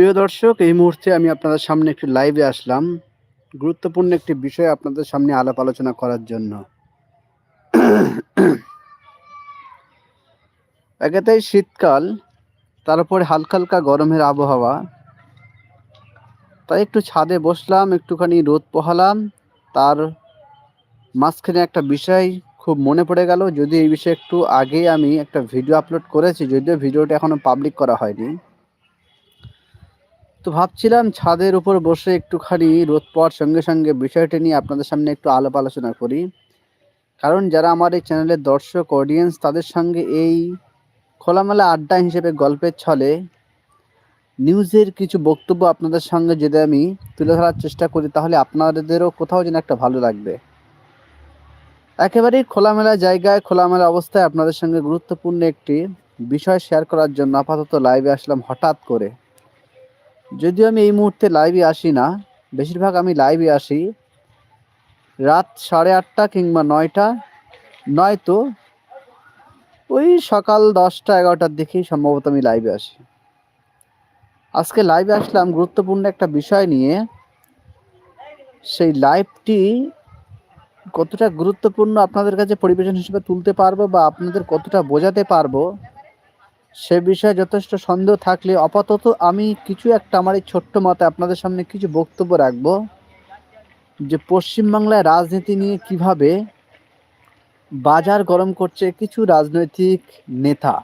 প্রিয় দর্শক, এই মুহূর্তে আমি আপনাদের সামনে একটি লাইভে আসলাম। গুরুত্বপূর্ণ একটি বিষয় আপনাদের সামনে আলাপ আলোচনা করার জন্য। একেতেই শীতকাল তারপরে হালকা হালকা গরমের আবহাওয়া। তাই একটু ছাদে বসলাম, একটুখানি রোদ পোহালাম। তার মাঝখানে একটা বিষয় খুব মনে পড়ে গেল। যদি এই বিষয়ে একটু আগে আমি একটা ভিডিও আপলোড করেছি, যদিও ভিডিওটা এখনও পাবলিক করা হয়নি। তো ভাবছিলাম ছাদের উপর বসে একটুখানি রোদ পাওয়ার সঙ্গে সঙ্গে বিষয়টা নিয়ে আপনাদের সামনে একটু আলাপ আলোচনা করি। কারণ যারা আমার এই চ্যানেলের দর্শক অডিয়েন্স তাদের সঙ্গে এই খোলামেলা আড্ডা হিসেবে গল্পের ছলে নিউজের কিছু বক্তব্য আপনাদের সঙ্গে যদি আমি তুলে ধরার চেষ্টা করি, তাহলে আপনাদেরও কোথাও যেন একটা ভালো লাগবে। একেবারেই খোলামেলা জায়গায়, খোলামেলা অবস্থায় আপনাদের সঙ্গে গুরুত্বপূর্ণ একটি বিষয় শেয়ার করার জন্য আপাতত লাইভে আসলাম হঠাৎ করে। যদিও আমি এই মুহূর্তে লাইভে আসি না, বেশিরভাগ আমি লাইভে আসি। রাত সাড়ে আটটা কিংবা নয়টা, নয়তো ওই সকাল দশটা, এগারোটার দিকেই সম্ভবত আমি লাইভে আসি। আজকে লাইভে আসলাম গুরুত্বপূর্ণ একটা বিষয় নিয়ে। সেই লাইভটি কতটা গুরুত্বপূর্ণ আপনাদের কাছে পরিবেশন হিসেবে তুলতে পারব বা আপনাদের কতটা বোঝাতে পারব সে বিষয়ে যথেষ্ট সন্দেহ থাকলে আপাতত আমি কিছু একটা আমার এই ছোট্ট মতে আপনাদের সামনে কিছু বক্তব্য রাখব যে পশ্চিমবাংলায় রাজনীতি নিয়ে কীভাবে বাজার গরম করছে কিছু রাজনৈতিক নেতা।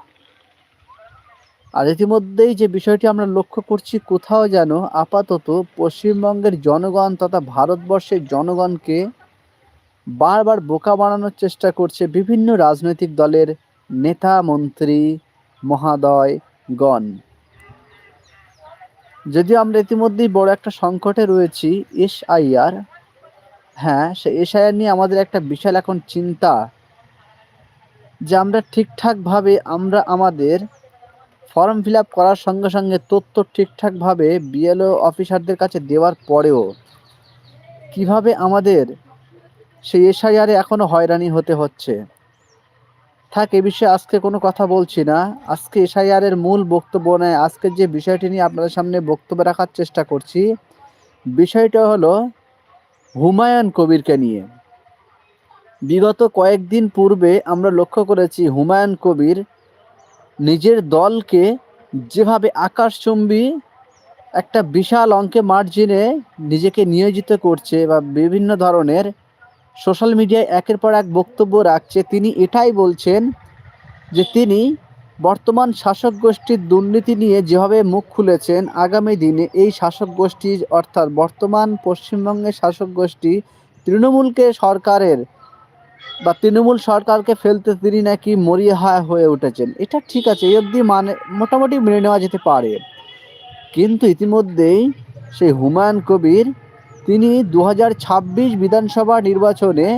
আর ইতিমধ্যেই যে বিষয়টি আমরা লক্ষ্য করছি কোথাও যেন আপাতত পশ্চিমবঙ্গের জনগণ তথা ভারতবর্ষের জনগণকে বারবার বোকা বানানোর চেষ্টা করছে বিভিন্ন রাজনৈতিক দলের নেতা, মন্ত্রী মহাদয়গণ। যদিও আমরা ইতিমধ্যেই বড় একটা সংকটে রয়েছি এসআইআর হ্যাঁ সে এসআইআর নিয়ে আমাদের একটা বিশাল এখন চিন্তা, যে আমরা ঠিকঠাকভাবে আমরা আমাদের ফর্ম ফিল আপ করার সঙ্গে সঙ্গে তথ্য ঠিকঠাকভাবে বিএলও অফিসারদের কাছে দেওয়ার পরেও কীভাবে আমাদের সেই এসআইআরে এখনও হয়রানি হতে হচ্ছে। থাক, এ বিষয়ে আজকে কোনো কথা বলছি না। আজকে এসআইআরের মূল বক্তব্য নয়, আজকে যে বিষয়টি নিয়ে আপনাদের সামনে বক্তব্য রাখার চেষ্টা করছি, বিষয়টা হলো হুমায়ুন কবিরকে নিয়ে। বিগত কয়েকদিন পূর্বে আমরা লক্ষ্য করেছি হুমায়ুন কবির নিজের দলকে যেভাবে আকাশচুম্বী একটা বিশাল অঙ্কে মার্জিনে নিজেকে নিয়োজিত করছে বা বিভিন্ন ধরনের সোশ্যাল মিডিয়ায় একের পর এক বক্তব্য রাখছে। তিনি এটাই বলছেন যে তিনি বর্তমান শাসক গোষ্ঠীর দুর্নীতি নিয়ে যেভাবে মুখ খুলেছেন, আগামী দিনে এই শাসক গোষ্ঠী অর্থাৎ বর্তমান পশ্চিমবঙ্গের শাসক গোষ্ঠী তৃণমূলকে সরকারের বা তৃণমূল সরকারকে ফেলতে তিনি নাকি মরিয়া হয়ে উঠেছেন। এটা ঠিক আছে, এই অবধি মানে মোটামুটি মেনে নেওয়া যেতে পারে। কিন্তু ইতিমধ্যেই সেই হুমায়ুন কবির তিনি দু হাজার ছাব্বিশ বিধানসভা নির্বাচনে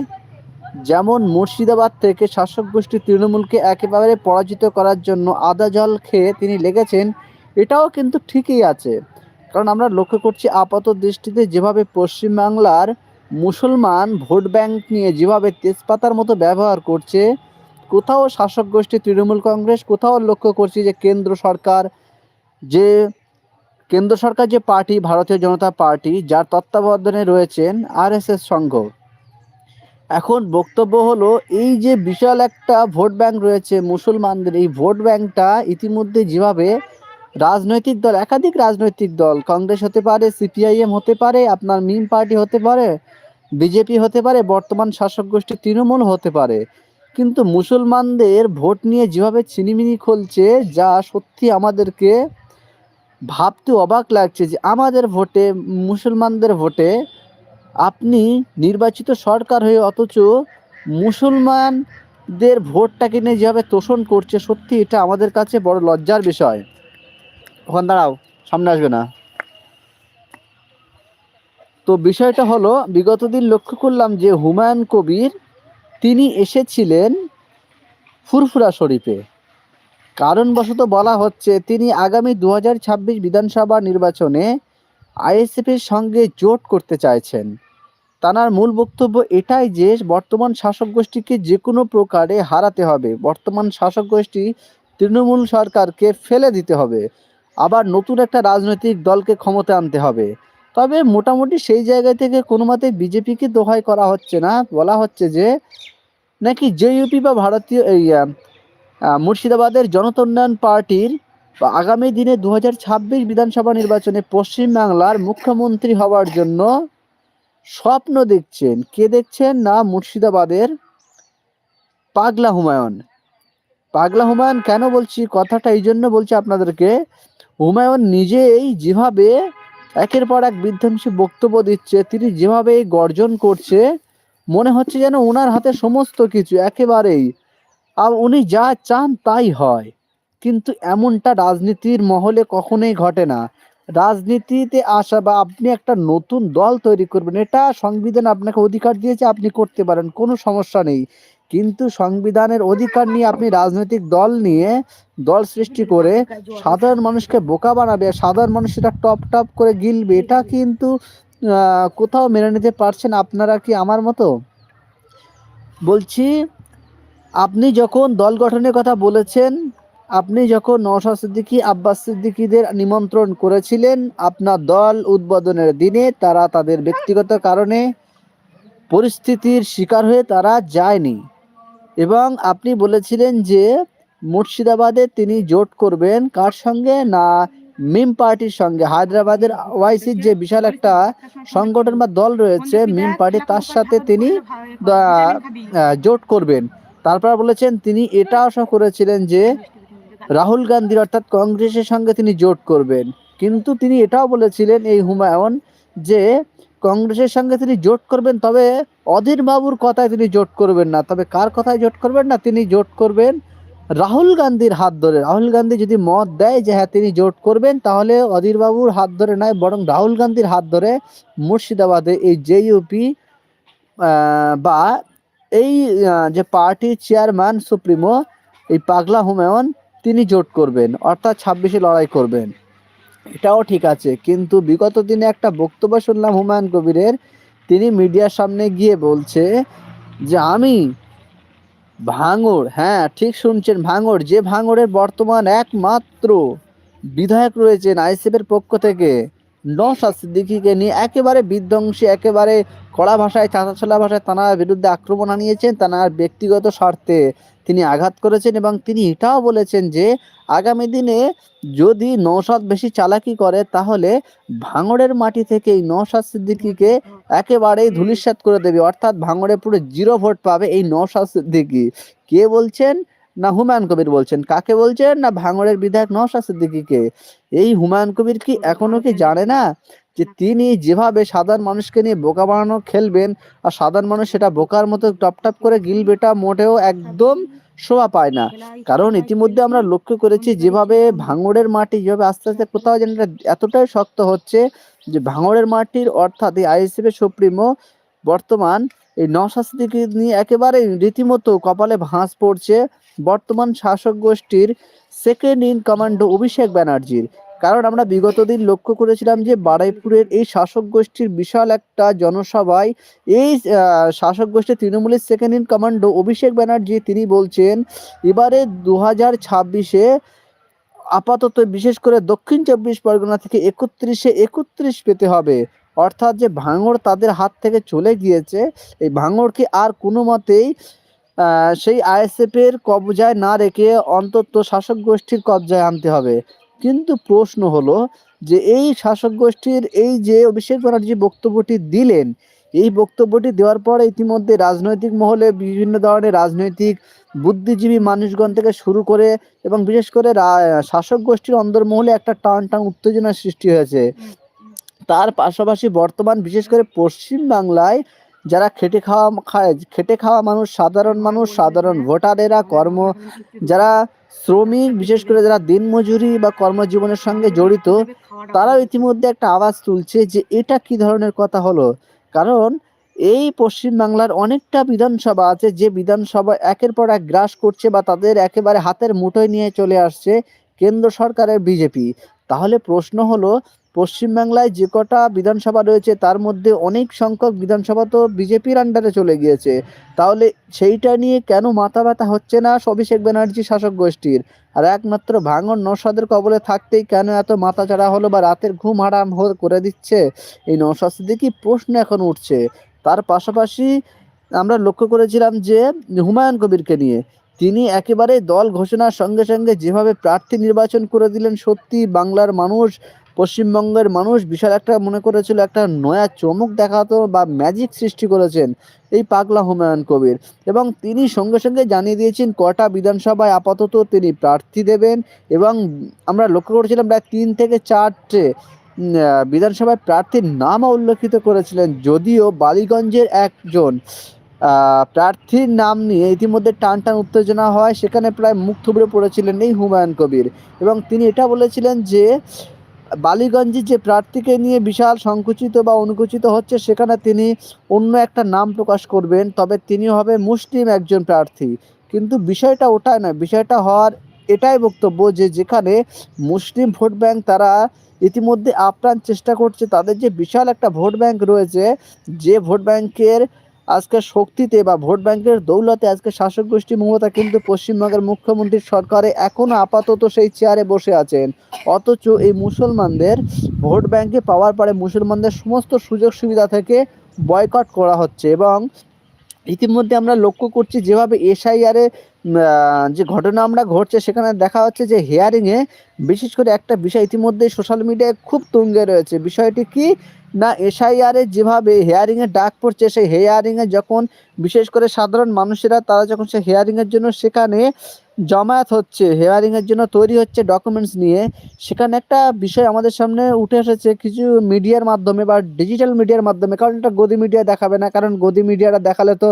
যেমন মুর্শিদাবাদ থেকে শাসক গোষ্ঠী তৃণমূলকে একেবারে পরাজিত করার জন্য আদা জল খেয়ে তিনি লেগেছেন, এটাও কিন্তু ঠিকই আছে। কারণ আমরা লক্ষ্য করছি আপাত দৃষ্টিতে যেভাবে পশ্চিমবাংলার মুসলমান ভোট ব্যাংক নিয়ে যেভাবে তেজপাতার মতো ব্যবহার করছে, কোথাও শাসক গোষ্ঠী তৃণমূল কংগ্রেস, কোথাও লক্ষ্য করছি যে কেন্দ্র সরকার যে কেন্দ্র সরকার যে পার্টি, ভারতীয় জনতা পার্টি, যার তত্ত্বাবধানে রয়েছেন আরএসএস সংঘ। এখন বক্তব্য হলো, এই যে বিশাল একটা ভোট ব্যাংক রয়েছে মুসলমানদের, এই ভোট ব্যাংকটা ইতিমধ্যে যেভাবে রাজনৈতিক দল, একাধিক রাজনৈতিক দল, কংগ্রেস হতে পারে, সিপিআইএম হতে পারে, আপনার মিম পার্টি হতে পারে, বিজেপি হতে পারে, বর্তমান শাসক গোষ্ঠী তৃণমূল হতে পারে। কিন্তু মুসলমানদের ভোট নিয়ে যেভাবে ছিনিমিনি খুলছে, যা সত্যি আমাদেরকে ভাবতে অবাক লাগছে যে আমাদের ভোটে, মুসলমানদের ভোটে আপনি নির্বাচিত সরকার হয়ে অথচ মুসলমানদের ভোটটাকে নিয়ে যেভাবে তোষণ করছে, সত্যি এটা আমাদের কাছে বড় লজ্জার বিষয়। ওখান দাঁড়াও, সামনে আসবে না। তো বিষয়টা হলো, বিগত দিন লক্ষ্য করলাম যে হুমায়ুন কবির তিনি এসেছিলেন ফুরফুরা শরীফে। কারণবশত বলা হচ্ছে, তিনি আগামী দু হাজার ছাব্বিশ বিধানসভা নির্বাচনে আইএসএফের সঙ্গে জোট করতে চাইছেন। তানার মূল বক্তব্য এটাই যে, বর্তমান শাসক গোষ্ঠীকে যে কোনো প্রকারে হারাতে হবে। বর্তমান শাসক গোষ্ঠী তৃণমূল সরকারকে ফেলে দিতে হবে। আবার নতুন একটা রাজনৈতিক দলকে ক্ষমতা আনতে হবে। তবে মোটামুটি সেই জায়গা থেকে কোনো মতে বিজেপিকে দোহাই করা হচ্ছে না। বলা হচ্ছে যে, নাকি জেইউপি বা ভারতীয়, এই মুর্শিদাবাদের জনতা উন্নয়ন পার্টির আগামী দিনে দু হাজার ছাব্বিশ বিধানসভা নির্বাচনে পশ্চিমবাংলার মুখ্যমন্ত্রী হওয়ার জন্য স্বপ্ন দেখছেন। কে দেখছেন? না, মুর্শিদাবাদের পাগলা হুমায়ুন। পাগলা হুমায়ুন কেন বলছি? কথাটা এই জন্য বলছি আপনাদেরকে, হুমায়ুন নিজেই যেভাবে একের পর এক বিধ্বংসী বক্তব্য দিচ্ছে, তিনি যেভাবে গর্জন করছে, মনে হচ্ছে যেন ওনার হাতে সমস্ত কিছু একেবারেই আর উনি যা চান তাই হয়। কিন্তু এমনটা রাজনীতির মহলে কখনোই ঘটে না। রাজনীতিতে আসা বা আপনি একটা নতুন দল তৈরি করবেন, এটা সংবিধান আপনাকে অধিকার দিয়েছে, আপনি করতে পারেন, কোনো সমস্যা নেই। কিন্তু সংবিধানের অধিকার নিয়ে আপনি রাজনৈতিক দল নিয়ে দল সৃষ্টি করে সাধারণ মানুষকে বোকা বানাবে, সাধারণ মানুষ সেটা টপ টপ করে গিলবে, এটা কিন্তু কোথাও মেনে নিতে পারছেন আপনারা কি আমার মতো? বলছি আপনি যখন দল গঠনের কথা বলেছেন, আপনি যখন নওশাদ সিদ্দিকী, আব্বাস সিদ্দিকীদের নিমন্ত্রণ করেছিলেন আপনার দল উদ্বোধনের দিনে, তারা তাদের ব্যক্তিগত কারণে পরিস্থিতির শিকার হয়ে তারা যায়নি। এবং আপনি বলেছিলেন যে মুর্শিদাবাদে তিনি জোট করবেন কার সঙ্গে? না, মিম পার্টির সঙ্গে। হায়দ্রাবাদের ওয়াইসির যে বিশাল একটা সংগঠন বা দল রয়েছে, মিম পার্টি তার সাথে তিনি জোট করবেন। তারপর বলেছেন, তিনি এটা আশা করেছিলেন যে রাহুল গান্ধীর অর্থাৎ কংগ্রেসের সঙ্গে তিনি জোট করবেন। কিন্তু তিনি এটাও বলেছিলেন এই হুমায়ুন যে কংগ্রেসের সঙ্গে তিনি জোট করবেন, তবে অধীর বাবুর কথায় তিনি জোট করবেন না। তবে কার কথায় জোট করবেন না? তিনি জোট করবেন রাহুল গান্ধীর হাত ধরে। রাহুল গান্ধী যদি মত দেয় যে হ্যাঁ তিনি জোট করবেন, তাহলে অধীর বাবুর হাত ধরে নয়, বরং রাহুল গান্ধীর হাত ধরে মুর্শিদাবাদে এই জেইউপি বা এই যে পার্টির চেয়ারম্যান সুপ্রিমো, এই পাগলা হুমায়ুন, তিনি জোট করবেন, অর্থাৎ ছাব্বিশে লড়াই করবেন। এটাও ঠিক আছে, কিন্তু বিগত দিনে একটা বক্তব্য শুনলাম হুমায়ুন কবিরের, তিনি মিডিয়ার সামনে গিয়ে বলছে যে, আমি ভাঙড় হ্যাঁ ঠিক শুনছেন, ভাঙড়, যে ভাঙড়ের বর্তমান একমাত্র বিধায়ক রয়েছেন আইসিএফের পক্ষ থেকে নওশাদ নিয়ে একেবারে বিধ্বংসী, একেবারে কড়া ভাষায় চাঁচাছোলা ভাষায় তানার বিরুদ্ধে আক্রমণ আনিয়েছেন তানার ব্যক্তিগত স্বার্থে। তিনি আঘাত করেছেন এবং তিনি এটাও বলেছেন যে, আগামী দিনে যদি নৌসাদ বেশি চালাকি করে, তাহলে ভাঙড়ের মাটি থেকে এই নৌসাদ সিদ্দিকিকে একেবারেই ধুলিস্বাত করে দেবে। অর্থাৎ ভাঙড়ে পুরো জিরো ভোট পাবে এই নৌসাদ সিদ্দিকি। কে বলছেন? না হুমায়ুন কবির বলছেন? কাকে বলছেন? না ভাঙড়ের বিধায়ক সিদ্দিকিকে? এই হুমায়ুন কবির কি এখনও কি জানে না যে তিনি যেভাবে সাধারণ মানুষকে নিয়ে বোকা বানানো খেলবেন আর সাধারণ মানুষ সেটা বোকার মতো টপ টপ করে গিলবেটা মোটেও একদম শোভা পায় না। কারণ ইতিমধ্যে আমরা লক্ষ্য করেছি যেভাবে ভাঙড়ের মাটি যেভাবে আস্তে আস্তে কোথাও যেন এতটাই শক্ত হচ্ছে যে ভাঙড়ের মাটির অর্থাৎ এই আইএসএফ এর সুপ্রিমো বর্তমান এই নশাস্তিকে নিয়ে একেবারে রীতিমতো কপালে ভাঁজ পড়ছে বর্তমান শাসক গোষ্ঠীর সেকেন্ড ইন কমান্ডো অভিষেক ব্যানার্জির। কারণ আমরা বিগত দিন লক্ষ্য করেছিলাম যে বারাইপুরের এই শাসক গোষ্ঠীর বিশাল একটা জনসভায় এই শাসক গোষ্ঠী তৃণমূলের second in commando Abhishek Banerjee তিনি বলছেন, এবারে দু হাজার ছাব্বিশে আপাতত বিশেষ করে দক্ষিণ চব্বিশ পরগনা থেকে একত্রিশে একত্রিশ পেতে হবে। অর্থাৎ যে ভাঙড় তাদের হাত থেকে চলে গিয়েছে, এই ভাঙড়কে আর কোনো মতেই সেই আইএসএফ এর কবজায় না রেখে অন্তত শাসক গোষ্ঠীর কবজায় আনতে হবে। কিন্তু প্রশ্ন হলো যে এই শাসক গোষ্ঠীর এই যে অভিষেক ব্যানার্জি বক্তব্যটি দিলেন, এই বক্তব্যটি দেওয়ার পরে ইতিমধ্যে রাজনৈতিক মহলে বিভিন্ন ধরনের রাজনৈতিক বুদ্ধিজীবী মানুষগণ থেকে শুরু করে এবং বিশেষ করে শাসক গোষ্ঠীর অন্দরমহলে একটা টান টান উত্তেজনার সৃষ্টি হয়েছে। তার পাশাপাশি বর্তমান বিশেষ করে পশ্চিম বাংলায় যারা খেটে খাওয়া খায়, খেটে খাওয়া মানুষ, সাধারণ মানুষ, সাধারণ ভোটারেরা, কর্ম, যারা শ্রমিক, বিশেষ করে যারা দিনমজুরি বা কর্মজীবনের সঙ্গে জড়িত, তারাও ইতিমধ্যে একটা আওয়াজ তুলছে যে এটা কি ধরনের কথা হলো? কারণ এই পশ্চিম বাংলার অনেকটা বিধানসভা আছে যে বিধানসভা একের পর এক গ্রাস করছে বা তাদের একেবারে হাতের মুঠোয় নিয়ে চলে আসছে কেন্দ্র সরকারের বিজেপি। তাহলে প্রশ্ন হলো পশ্চিমবাংলায় যে কটা বিধানসভা রয়েছে, তার মধ্যে অনেক সংখ্যক বিধানসভা তো বিজেপির আন্ডারে চলে গিয়েছে। তাহলে সেইটা নিয়ে কেন মাথা ব্যথা হচ্ছে না অভিষেক ব্যানার্জি শাসক গোষ্ঠীর? আর একমাত্র ভাঙন নসাদের কবলে থাকতেই কেন এত মাথা চাড়া হলো বা রাতের ঘুম হারাম করে দিচ্ছে? এই নসাদ সিদ্দিকি প্রশ্ন এখন উঠছে? তার পাশাপাশি আমরা লক্ষ্য করেছিলাম যে হুমায়ুন কবিরকে নিয়ে। তিনি একেবারে দল ঘোষণার সঙ্গে সঙ্গে যেভাবে প্রার্থী নির্বাচন করে দিলেন সত্যি বাংলার মানুষ পশ্চিমবঙ্গের মানুষ বিশাল একটা মনে করেছিল একটা নয়া চমক দেখাতো বা ম্যাজিক সৃষ্টি করেছেন এই পাগলা হুমায়ুন কবির। এবং তিনি সঙ্গে সঙ্গে জানিয়ে দিয়েছেন, কটা বিধানসভায় আপাতত তিনি প্রার্থী দেবেন এবং আমরা লক্ষ্য করেছিলাম প্রায় তিন থেকে চারটে বিধানসভায় প্রার্থীর নামও উল্লেখিত করেছিলেন যদিও বালিগঞ্জের একজন প্রার্থীর নাম নিয়ে ইতিমধ্যে টান টান উত্তেজনা হয়, সেখানে প্রায় মুখ থুবড়ে পড়েছিলেন এই হুমায়ুন কবির। এবং তিনি এটা বলেছিলেন যে বালিগঞ্জে যে প্রার্থীকে নিয়ে বিশাল সংকুচিত বা অনুকুচিত হচ্ছে, সেখানে তিনি অন্য একটা নাম প্রকাশ করবেন, তবে তিনি হবে মুসলিম একজন প্রার্থী। কিন্তু বিষয়টা ওটাই নয়, বিষয়টা হওয়ার এটাই বক্তব্য যে যেখানে মুসলিম ভোট ব্যাংক তারা ইতিমধ্যে আপ্রাণ চেষ্টা করছে, তাদের যে বিশাল একটা ভোট ব্যাংক রয়েছে, যে ভোট ব্যাংকের আজকে শক্তিতে বা ভোট ব্যাংকের দৌলতে আজকে শাসক গোষ্ঠী মমতা কিন্তু পশ্চিমবঙ্গের মুখ্যমন্ত্রীর সরকারে এখনও আপাতত সেই চেয়ারে বসে আছেন। অথচ এই মুসলমানদের ভোট ব্যাংকে পাওয়ার পরে মুসলমানদের সমস্ত সুযোগ সুবিধা থেকে বয়কট করা হচ্ছে এবং ইতিমধ্যে আমরা লক্ষ্য করছি যেভাবে এসআইআরে যে ঘটনা আমরা ঘটছে সেখানে দেখা হচ্ছে যে হেয়ারিংয়ে বিশেষ করে একটা বিষয় ইতিমধ্যে সোশ্যাল মিডিয়ায় খুব তুঙ্গে রয়েছে। বিষয়টি কি? না এসআইআরে যেভাবে হেয়ারিংয়ে ডাক পড়ছে, সেই হেয়ারিংয়ে যখন বিশেষ করে সাধারণ মানুষেরা, তারা যখন সে হেয়ারিংয়ের জন্য সেখানে জমায়েত হচ্ছে হেয়ারিংয়ের জন্য তৈরি হচ্ছে ডকুমেন্টস নিয়ে, সেখানে একটা বিষয় আমাদের সামনে উঠে এসেছে কিছু মিডিয়ার মাধ্যমে বা ডিজিটাল মিডিয়ার মাধ্যমে। কারণ এটা গদি মিডিয়া দেখাবে না, কারণ গদি মিডিয়াটা দেখালে তো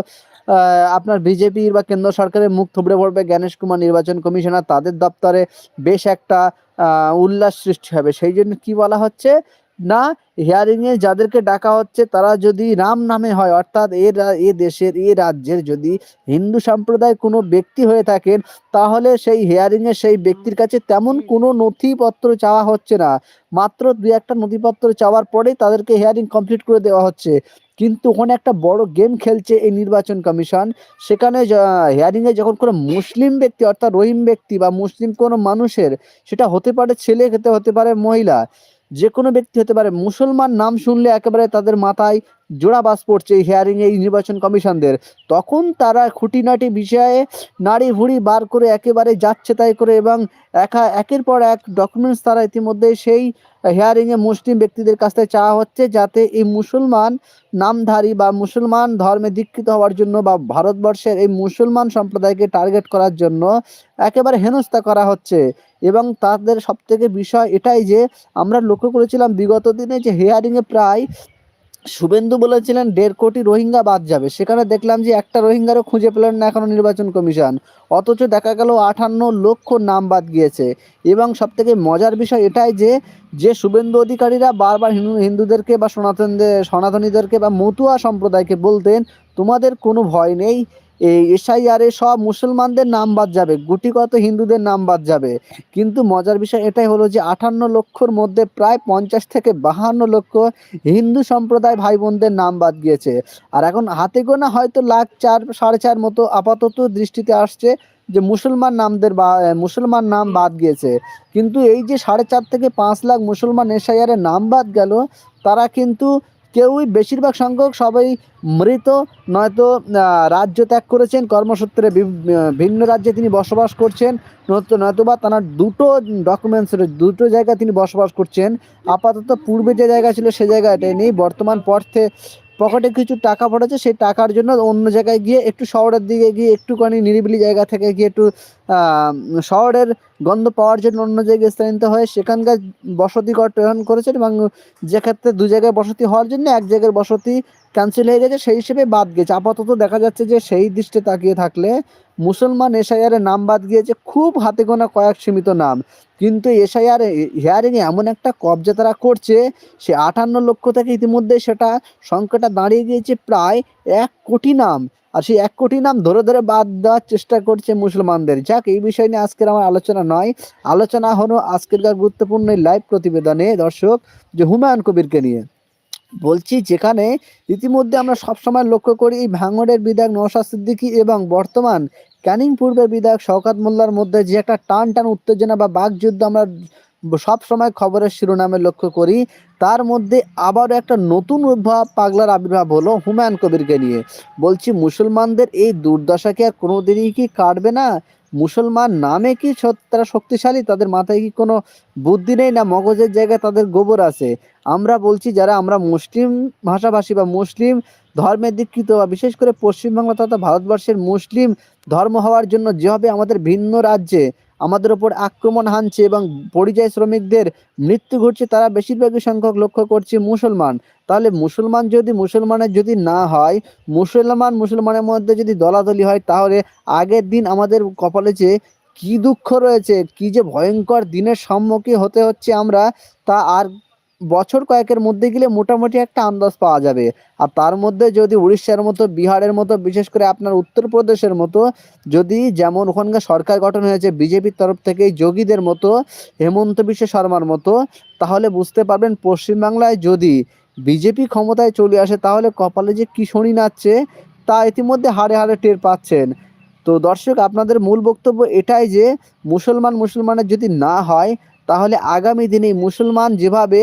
আপনার বিজেপির বা কেন্দ্র সরকারের মুখ থুবড়ে পড়বে জ্ঞানেশ কুমার নির্বাচন কমিশনার। তাদের দপ্তরে বেশ একটা উল্লাস সৃষ্টি হবে। সেই জন্য কি বলা হচ্ছে? না হিয়ারিং এ যাদেরকে ডাকা হচ্ছে, তারা যদি রাম নামে হয়, অর্থাৎ এ এ দেশের, এ রাজ্যের যদি হিন্দু সম্প্রদায় কোনো ব্যক্তি হয়ে থাকেন, তাহলে সেই হিয়ারিং এ সেই ব্যক্তির কাছে তেমন কোনো নথিপত্র চাওয়া হচ্ছে না। মাত্র দুই একটা নথিপত্র চাওয়ার পরেই তাদেরকে হিয়ারিং কমপ্লিট করে দেওয়া হচ্ছে। কিন্তু ওখানে একটা বড় গেম খেলছে এই নির্বাচন কমিশন। সেখানে হিয়ারিংয়ে যখন কোনো মুসলিম ব্যক্তি, অর্থাৎ রহিম ব্যক্তি বা মুসলিম কোনো মানুষের সেটা হতে পারে ছেলে খেতে হতে পারে মহিলা, যে কোনো ব্যক্তি হতে পারে, মুসলমান নাম শুনলে একেবারে তাদের মাথায় জোড়া বাস পড়ছে এই এই নির্বাচন কমিশনদের। তখন তারা খুঁটিনাটি বিষয়ে নাড়ি ভুড়ি বার করে একেবারে যাচ্ছে তাই করে এবং একা একের পর এক ডকুমেন্টস তারা ইতিমধ্যে সেই হিয়ারিং এ মুসলিম ব্যক্তিদের কাছ থেকে চাওয়া হচ্ছে যাতে এই মুসলমান নামধারী বা মুসলমান ধর্মে দীক্ষিত হওয়ার জন্য বা ভারতবর্ষের এই মুসলমান সম্প্রদায়কে টার্গেট করার জন্য একেবারে হেনস্থা করা হচ্ছে। এবং তাদের সবথেকে বিষয় এটাই যে আমরা লক্ষ্য করেছিলাম বিগত দিনে যে হেয়ারিংয়ে প্রায় শুভেন্দু বলেছিলেন, দেড় কোটি রোহিঙ্গা বাদ যাবে। সেখানে দেখলাম যে একটা রোহিঙ্গারও খুঁজে পেলেন না এখনও নির্বাচন কমিশন। অথচ দেখা গেল আঠান্ন লক্ষ নাম বাদ গিয়েছে। এবং সব থেকে মজার বিষয় এটাই যে যে শুভেন্দু অধিকারীরা বারবার হিন্দু, হিন্দুদেরকে বা সনাতনদের, সনাতনীদেরকে বা মতুয়া সম্প্রদায়কে বলতেন, তোমাদের কোনো ভয় নেই এই এসআইআরে সব মুসলমানদের নাম বাদ যাবে গুটিগত হিন্দুদের নাম বাদ যাবে। কিন্তু মজার বিষয় এটাই হলো যে, আটান্ন লক্ষর মধ্যে প্রায় পঞ্চাশ থেকে বাহান্ন লক্ষ হিন্দু সম্প্রদায় ভাই বোনদের নাম বাদ গিয়েছে। আর এখন হাতে গোনা হয়তো লাখ চার, সাড়ে চার মতো আপাতত দৃষ্টিতে আসছে যে, মুসলমান নামদের বা মুসলমান নাম বাদ গিয়েছে। কিন্তু এই যে সাড়ে চার থেকে পাঁচ লাখ মুসলমান এসআইআরের নাম বাদ গেল, তারা কিন্তু কেউই বেশিরভাগ সংখ্যক সবাই মৃত, নয়তো রাজ্য ত্যাগ করেছেন। কর্মসূত্রে ভিন্ন রাজ্যে তিনি বসবাস করছেন। নয়তো, নয়তোবা তার দুটো ডকুমেন্টস দুটো জায়গায় তিনি বসবাস করছেন। আপাতত পূর্বে যে জায়গা ছিল সে জায়গাটাই নেই। বর্তমান পথে পকেটে কিছু টাকা পড়েছে। সেই টাকার জন্য অন্য জায়গায় গিয়ে একটু শহরের দিকে গিয়ে একটুখানি নিরিবিলি জায়গা থেকে গিয়ে একটু শহরের গন্ধ পাওয়ার জন্য অন্য জায়গায় স্থানান্তরিত হয়ে। সেখানকার বসতি গঠন করেছেন এবং যে ক্ষেত্রে দু জায়গায় বসতি হওয়ার জন্য এক জায়গায় বসতি ক্যান্সেল হয়ে গেছে, সেই হিসেবে বাদ গেছে। আপাতত দেখা যাচ্ছে যে সেই দৃষ্টি তাকিয়ে থাকলে মুসলমান এসআইআরের নাম বাদ গিয়েছে, খুব হাতে গোনা কয়েক সীমিত নাম। কিন্তু এসআইআর হিয়ারিংয়ে এমন একটা কবজা তারা করছে, সে আটান্ন লক্ষ থেকে ইতিমধ্যে সেটা সংখ্যাটা দাঁড়িয়ে গিয়েছে প্রায় এক কোটি নাম। আর সেই এক কোটি নাম ধরে ধরে বাদ দেওয়ার চেষ্টা করছে মুসলমানদের। যাক, এই বিষয় নিয়ে আজকের আমার আলোচনা নয়। আলোচনা হলো আজকেরকার গুরুত্বপূর্ণ লাইভ প্রতিবেদনে, দর্শক, যে হুমায়ুন কবিরকে নিয়ে। বলছি, যেখানে ইতিমধ্যে আমরা সবসময় লক্ষ্য করি, এই ভাঙড়ের বিধায়ক নওশাদ সিদ্দিকী এবং বর্তমান ক্যানিং পূর্বের বিধায়ক শওকাত মোল্লার মধ্যে যে একটা টান টান উত্তেজনা বা বাকযুদ্ধ আমরা সব সময় খবরের শিরোনামে লক্ষ্য করি, তার মধ্যে আবারও একটা নতুন উদ্ভাব, পাগলার আবির্ভাব হলো হুমায়ুন কবিরকে নিয়ে। বলছি, মুসলমানদের এই দুর্দশাকে আর কোনোদিনই কি কাটবে না? মুসলমান নামে কি তারা শক্তিশালী? তাদের মাথায় কি কোনো বুদ্ধি নেই না মগজের জায়গায় তাদের গোবর আছে? আমরা বলছি, যারা আমরা মুসলিম ভাষাভাষী বা মুসলিম ধর্মের দীক্ষিত বা বিশেষ করে পশ্চিমবাংলা তথা ভারতবর্ষের মুসলিম ধর্ম হওয়ার জন্য যেভাবে আমাদের ভিন্ন রাজ্যে আমাদের ওপর আক্রমণ হানছে এবং পরিযায়ী শ্রমিকদের মৃত্যু ঘটছে, তারা বেশিরভাগই সংখ্যক লক্ষ্য করছে মুসলমান। তাহলে মুসলমান যদি মুসলমানের যদি না হয়, মুসলমান মুসলমানের মধ্যে যদি দলাদলি হয়, তাহলে আগের দিন আমাদের কপালে যে কি দুঃখ রয়েছে, কি যে ভয়ঙ্কর দিনের সম্মুখীন হতে হচ্ছে আমরা, তা আর বছর কয়েকের মধ্যে গেলে মোটামুটি একটা আন্দাজ পাওয়া যাবে। আর তার মধ্যে যদি উড়িষ্যার মতো, বিহারের মতো, বিশেষ করে আপনার উত্তরপ্রদেশের মতো, যদি যেমন ওখানকার সরকার গঠন হয়েছে, বিজেপির তরফ থেকে যোগীদের মতো, হেমন্ত বিশ্ব শর্মার মতো, তাহলে বুঝতে পারবেন পশ্চিমবাংলায় যদি বিজেপি ক্ষমতায় চলে আসে, তাহলে কপালে যে কি শনি নাচছে, তা ইতিমধ্যে হাড়ে হাড়ে টের পাচ্ছেন। তো দর্শক, আপনাদের মূল বক্তব্য এটাই যে, মুসলমান মুসলমানের যদি না হয়, তাহলে আগামী দিনে মুসলমান যেভাবে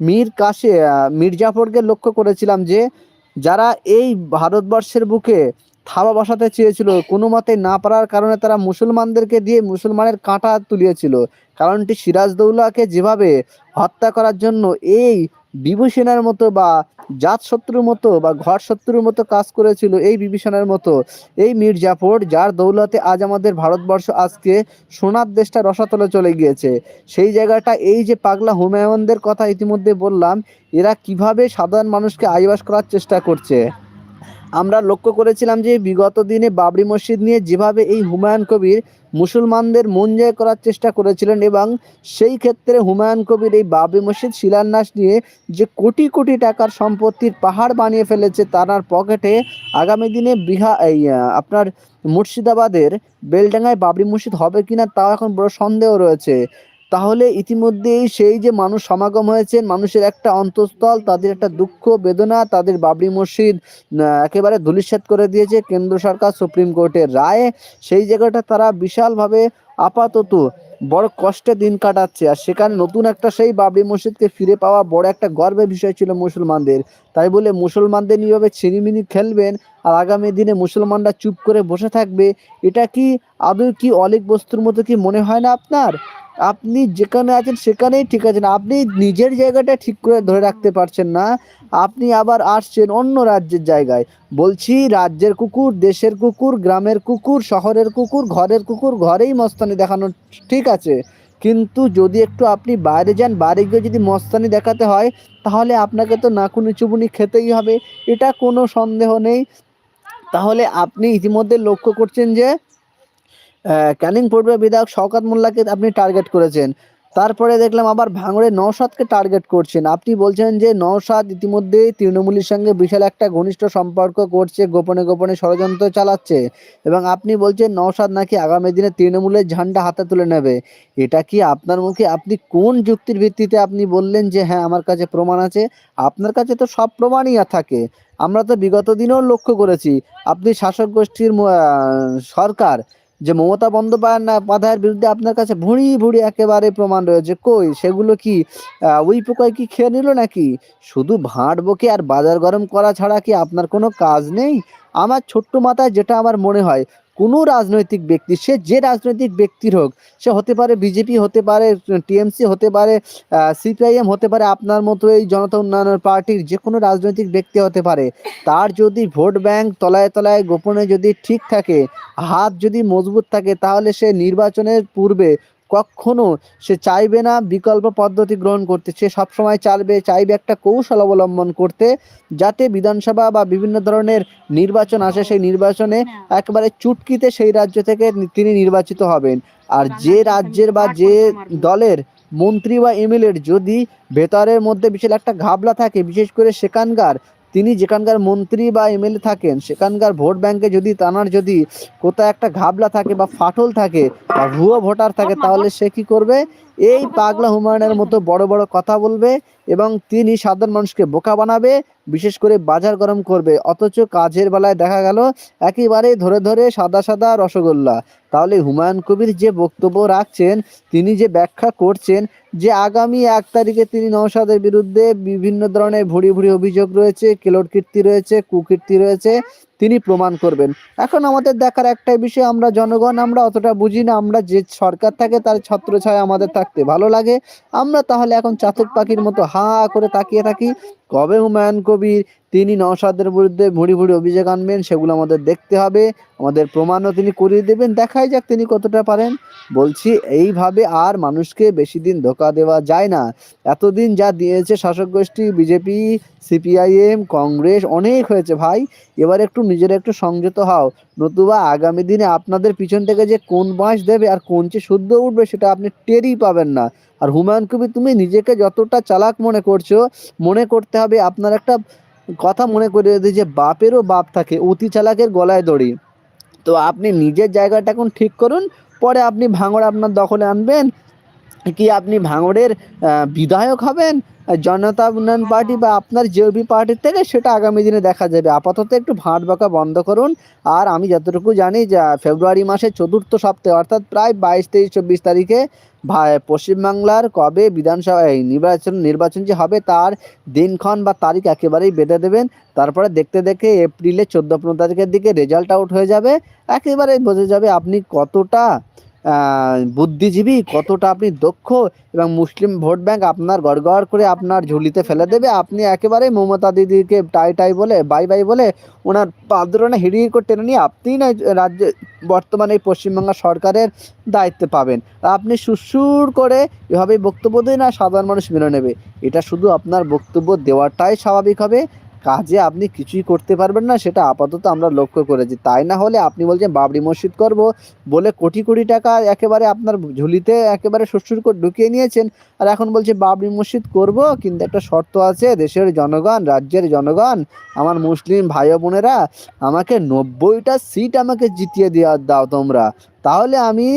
মীর কাশে মীর জাফরকে লক্ষ্য করেছিলাম যে যারা এই ভারতবর্ষের বুকে থাবা বসাতে চেয়েছিল, কোনো মতে না পারার কারণে তারা মুসলমানদেরকে দিয়ে মুসলমানের কাঁটা তুলিয়েছিল। কারণটি সিরাজদৌল্লাকে যেভাবে হত্যা করার জন্য এই বিভূষণের মতো বা জাত শত্রুর মতো বা ঘর শত্রুর মতো কাজ করেছিল এই বিভীষণের মতো এই মির্জাফর যার দৌলতে আজ আমাদের ভারতবর্ষ আজকে সোনার দেশটা রসাতলে চলে গিয়েছে। সেই জায়গাটা এই যে পাগলা হুমায়ুনদের কথা ইতিমধ্যে বললাম, এরা কীভাবে সাধারণ মানুষকে আইবাস করার চেষ্টা করছে? আমরা লক্ষ্য করেছিলাম যে বিগত দিনে বাবরি মসজিদ নিয়ে যেভাবে এই হুমায়ুন কবির মুসলমানদের মন জয় করার চেষ্টা করেছিলেন এবং সেই ক্ষেত্রে হুমায়ুন কবির এই বাবরি মসজিদ শিলান্যাস নিয়ে যে কোটি কোটি টাকার সম্পত্তির পাহাড় বানিয়ে ফেলেছে, তার পকেটে আগামী দিনে বিহা এই আপনার মুর্শিদাবাদের বেলডাঙ্গায় বাবরি মসজিদ হবে কিনা তাও এখন বড় সন্দেহ রয়েছে। তাহলে ইতিমধ্যেই সেই যে মানুষ সমাগম হয়েছেন, মানুষের একটা অন্তঃস্থল, তাদের একটা দুঃখ, বেদনা, তাদের বাবরি মসজিদ একেবারে ধূলিসাৎ করে দিয়েছে কেন্দ্র সরকার, সুপ্রিম কোর্টের রায়ে। সেই জায়গাটা তারা বিশালভাবে আপাতত বড় কষ্টে দিন কাটাচ্ছে। আর সেখানে নতুন একটা সেই বাবরি মসজিদকে ফিরে পাওয়া বড় একটা গর্বের বিষয় ছিল মুসলমানদের। তাই বলে মুসলমানদের নিয়ে ছিনিমিনি খেলবেন আর আগামী দিনে মুসলমানরা চুপ করে বসে থাকবে, এটা কি আদৌ কি অলিক বস্তুর মতো কি মনে হয় না আপনার? আপনি যেখানে আছেন সেখানেই ঠিক আছেন। আপনি নিজের জায়গাটা ঠিক করে ধরে রাখতে পারছেন না। আপনি আবার আসছেন অন্য রাজ্যের জায়গায়। বলছি রাজ্যের কুকুর, দেশের কুকুর, গ্রামের কুকুর, শহরের কুকুর, ঘরের কুকুর, ঘরেই মস্তানি দেখানো ঠিক আছে। কিন্তু যদি একটু আপনি বাইরে যান, বাইরে গিয়ে যদি মস্তানি দেখাতে হয়, তাহলে আপনাকে তো নাকুনি চুবুনি খেতেই হবে। এটা কোনো সন্দেহ নেই। তাহলে আপনি ইতিমধ্যে লক্ষ্য করছেন যে ক্যানিং পূর্বের বিধায়ক শওকাত মোল্লাকে আপনি টার্গেট করেছেন। তারপরে দেখলাম আবার ভাঙড়ে নওশাদকে টার্গেট করছেন। আপনি বলছেন যে নওশাদ ইতিমধ্যেই তৃণমূলের সঙ্গে বিশাল একটা ঘনিষ্ঠ সম্পর্ক করছে, গোপনে গোপনে ষড়যন্ত্র চালাচ্ছে এবং আপনি বলছেন নওশাদ নাকি আগামী দিনে তৃণমূলের ঝান্ডা হাতে তুলে নেবে। এটা কি আপনার মুখে আপনি কোন যুক্তির ভিত্তিতে আপনি বললেন যে হ্যাঁ আমার কাছে প্রমাণ আছে? আপনার কাছে তো সব প্রমাণই থাকে। আমরা তো বিগত দিনেও লক্ষ্য করেছি। আপনি শাসক গোষ্ঠীর সরকার যে মমতা বন্দ্যোপাধ্যায়ের বিরুদ্ধে আপনার কাছে ভুঁড়ি ভুঁড়ি একেবারে প্রমাণ রয়েছে। কই, সেগুলো কি ওই পোকায় কি খেয়ে নিল নাকি? শুধু ভাঁট বকে আর বাজার গরম করা ছাড়া কি আপনার কোনো কাজ নেই? আমার ছোট্ট মাথায় যেটা আমার মনে হয় কোনো রাজনৈতিক ব্যক্তি, সে যে রাজনৈতিক ব্যক্তির হোক, সে হতে পারে বিজেপি, হতে পারে টিএমসি, হতে পারে সিপিআইএম, হতে পারে আপনার মতো এই জনতা উন্নয়ন পার্টির যে কোনো রাজনৈতিক ব্যক্তি হতে পারে। তার যদি ভোট ব্যাংক তলায় তলায় গোপনে যদি ঠিক থাকে, হাত যদি মজবুত থাকে, তাহলে সে নির্বাচনের পূর্বে কখনো সে চাইবে না বিকল্প পদ্ধতি গ্রহণ করতে। সে সবসময় চাইবে চাইবে একটা কৌশল অবলম্বন করতে যাতে বিধানসভা বা বিভিন্ন ধরনের নির্বাচন আসে। সেই নির্বাচনে একবারে চুটকিতে সেই রাজ্য থেকে তিনি নির্বাচিত হবেন। আর যে রাজ্যের বা যে দলের মন্ত্রী বা এমএলএর যদি ভেতরের মধ্যে বিশাল একটা ঘাবলা থাকে বিশেষ করে সেখানকার তিনি যেখানকার মন্ত্রী বা এমএলএ থাকেন সেখানকার ভোট ব্যাংকে যদি তানার যদি কোথাও একটা ঘাবলা থাকে বা ফাটল থাকে বা ভুয়ো ভোটার থাকে তাহলে সে কি করবে? এই পাগলা হুমায়ুনের মতো বড় বড় কথা বলবে এবং তিনি সাধারণ মানুষকে বোকা বানাবে, বিশেষ করে বাজার গরম করবে। অথচ কাজের বেলায় দেখা গেল, একেবারে ধরে ধরে সাদা সাদা রসগোল্লা। তাহলে হুমায়ুন কবির যে বক্তব্য রাখছেন, তিনি যে ব্যাখ্যা করছেন, যে আগামী এক তারিখে তিনি নওশাদের বিরুদ্ধে বিভিন্ন ধরনের ভুড়ি ভুড়ি অভিযোগ রয়েছে কেলোট কীর্তি রয়েছে, কুকীর্তি রয়েছে তিনি প্রমাণ করবেন। এখন আমাদের দেখার একটাই বিষয়, আমরা জনগণ, আমরা অতটা বুঝি না, আমরা যে সরকার থাকে তার ছত্রছায়া আমাদের থাকতে ভালো লাগে। আমরা তাহলে এখন চাতক পাখির মতো হা করে তাকিয়ে থাকি। কবে হুমায়ুন কবির, তিনি নওশাদের বিরুদ্ধে ভুড়ি ভুড়ি অভিযোগ আনবেন, সেগুলো আমাদের দেখতে হবে। আমাদের প্রমাণও তিনি করিয়ে দেবেন। দেখাই যাক তিনি কতটা পারেন। বলছি, এইভাবে আর মানুষকে বেশি দিন ধোকা দেওয়া যায় না। এতদিন যা দিয়েছে শাসক গোষ্ঠী, বিজেপি, সিপিআইএম, কংগ্রেস, অনেক হয়েছে ভাই। এবার একটু নিজের একটু সংযত হও। নতুবা আগামী দিনে আপনাদের পিছন থেকে যে কোন বাঁশ দেবে আর কোন চেয়ে শুদ্ধ উঠবে সেটা আপনি টেরই পাবেন না। আর হুমায়ুন কবির তুমি নিজেকে যতটা চালাক মনে করছ, মনে করতে হবে আপনার একটা কথা মনে করে দিই যে বাপেরও বাপ থাকে, অতি চালাকের গলায় দড়ি। তো আপনি নিজের জায়গাটা এখন ঠিক করুন, পরে আপনি ভাঙড় আপনার দখলে আনবেন, কি আপনি ভাঙড়ের বিধায়ক হবেন জনতা উন্নয়ন পার্টি বা আপনার জেবি পার্টির থেকে সেটা আগামী দিনে দেখা যাবে। আপাতত একটু ভাঁট বাঁকা বন্ধ করুন। আর আমি যতটুকু জানি যে ফেব্রুয়ারি মাসের চতুর্থ সপ্তাহে, অর্থাৎ প্রায় বাইশ তেইশ চব্বিশ তারিখে পশ্চিমবাংলার কবে বিধানসভা নির্বাচন নির্বাচন যে হবে তার দিনক্ষণ বা তারিখ একেবারেই বেঁধে দেবেন। তারপরে দেখতে দেখে এপ্রিলের চোদ্দ পনেরো তারিখের দিকে রেজাল্ট আউট হয়ে যাবে। একেবারে বোঝা যাবে আপনি কতটা বুদ্ধিজীবী কতটা আপনি দক্ষ এবং মুসলিম ভোট ব্যাংক আপনার গড়গড় করে আপনার ঝুলিতে ফেলে দেবে, আপনি একেবারে মমতা দিদিকে টাই টাই বলে, বাই বাই বলে ওনার পাদ্রনে হিড়িয়ে করে টেনে নিয়ে আপনিই না রাজ্যে, বর্তমানে এই পশ্চিমবঙ্গ সরকারের দায়িত্বে পাবেন। আপনি সুসুর করে এভাবে বক্তব্য দিন আর সাধারণ মানুষ মেনে নেবে। এটা শুধু আপনার বক্তব্য দেওয়াটাই স্বাভাবিক হবে। কাজে আপনি কিছুই করতে পারবেন না, সেটা আপাতত আমরা লক্ষ্য করেছি। তাই না হলে আপনি বলছেন, বাবরি মসজিদ করব বলে কোটি কোটি টাকা একেবারে আপনার ঝুলিতে একেবারে শ্বশুর করে ঢুকিয়ে নিয়েছেন আর এখন বলছে, বাবরি মসজিদ করব, কিন্তু একটা শর্ত আছে, দেশের জনগণ, রাজ্যের জনগণ, আমার মুসলিম ভাই বোনেরা, আমাকে নব্বইটা সিট আমাকে জিতিয়ে দেওয়া দাও তোমরা। তাহলে আমি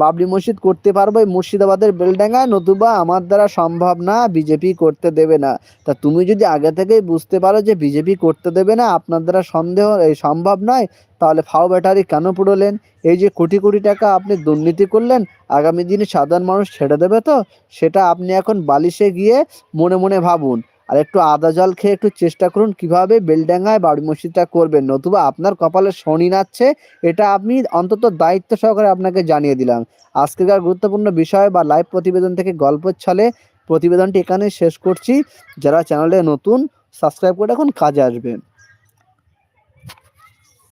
বাবরি মসজিদ করতে পারব, এই মুর্শিদাবাদের বেলডাঙ্গায় নতুবা আমার দ্বারা সম্ভব না বিজেপি করতে দেবে না। তা তুমি যদি আগে থেকেই বুঝতে পারো যে বিজেপি করতে দেবে না, আপনার দ্বারা সন্দেহ এই সম্ভব নয়, তাহলে ফাও ব্যাটারি কেন পুড়লেন? এই যে কোটি কোটি টাকা আপনি দুর্নীতি করলেন, আগামী দিনে সাধারণ মানুষ ছেড়ে দেবে তো? সেটা আপনি এখন বালিশে গিয়ে মনে মনে ভাবুন। আর একটু আদা জল খেয়ে একটু চেষ্টা করুন কীভাবে বেলডাঙ্গায় বাড়ি মসজিদটা করবেন। নতুবা আপনার কপালে শনি নাচ্ছে, এটা আপনি অন্তত দায়িত্ব সহকারে আপনাকে জানিয়ে দিলাম। আজকেকার গুরুত্বপূর্ণ বিষয় বা লাইভ প্রতিবেদন থেকে গল্প ছলে প্রতিবেদনটি এখানে শেষ করছি। যারা চ্যানেলে নতুন সাবস্ক্রাইব করে এখন কাজে আসবেন।